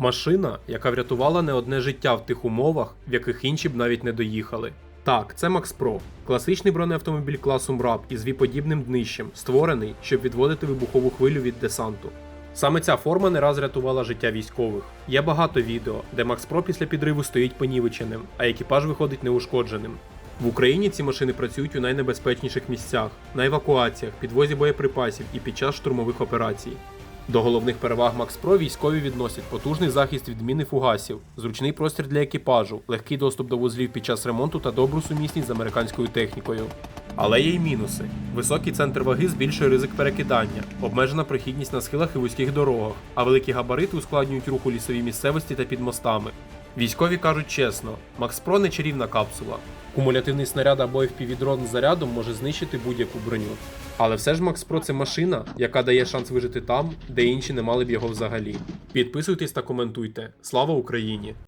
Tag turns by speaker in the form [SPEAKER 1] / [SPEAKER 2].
[SPEAKER 1] Машина, яка врятувала не одне життя в тих умовах, в яких інші б навіть не доїхали. Так, це Max Pro, класичний бронеавтомобіль класу МРАП із віподібним днищем, створений, щоб відводити вибухову хвилю від десанту. Саме ця форма не раз рятувала життя військових. Є багато відео, де Max Pro після підриву стоїть понівеченим, а екіпаж виходить неушкодженим. В Україні ці машини працюють у найнебезпечніших місцях, на евакуаціях, підвозі боєприпасів і під час штурмових операцій. До головних переваг Pro військові відносять потужний захист від міни фугасів, зручний простір для екіпажу, легкий доступ до вузлів під час ремонту та добру сумісність з американською технікою. Але є й мінуси: високий центр ваги збільшує ризик перекидання, обмежена прохідність на схилах і вузьких дорогах, а великі габарити ускладнюють рух у лісовій місцевості та під мостами. Військові кажуть чесно, Макспро не чарівна капсула. Кумулятивний снаряд або FPV-дрон з зарядом може знищити будь-яку броню. Але все ж Макспро це машина, яка дає шанс вижити там, де інші не мали б його взагалі. Підписуйтесь та коментуйте. Слава Україні!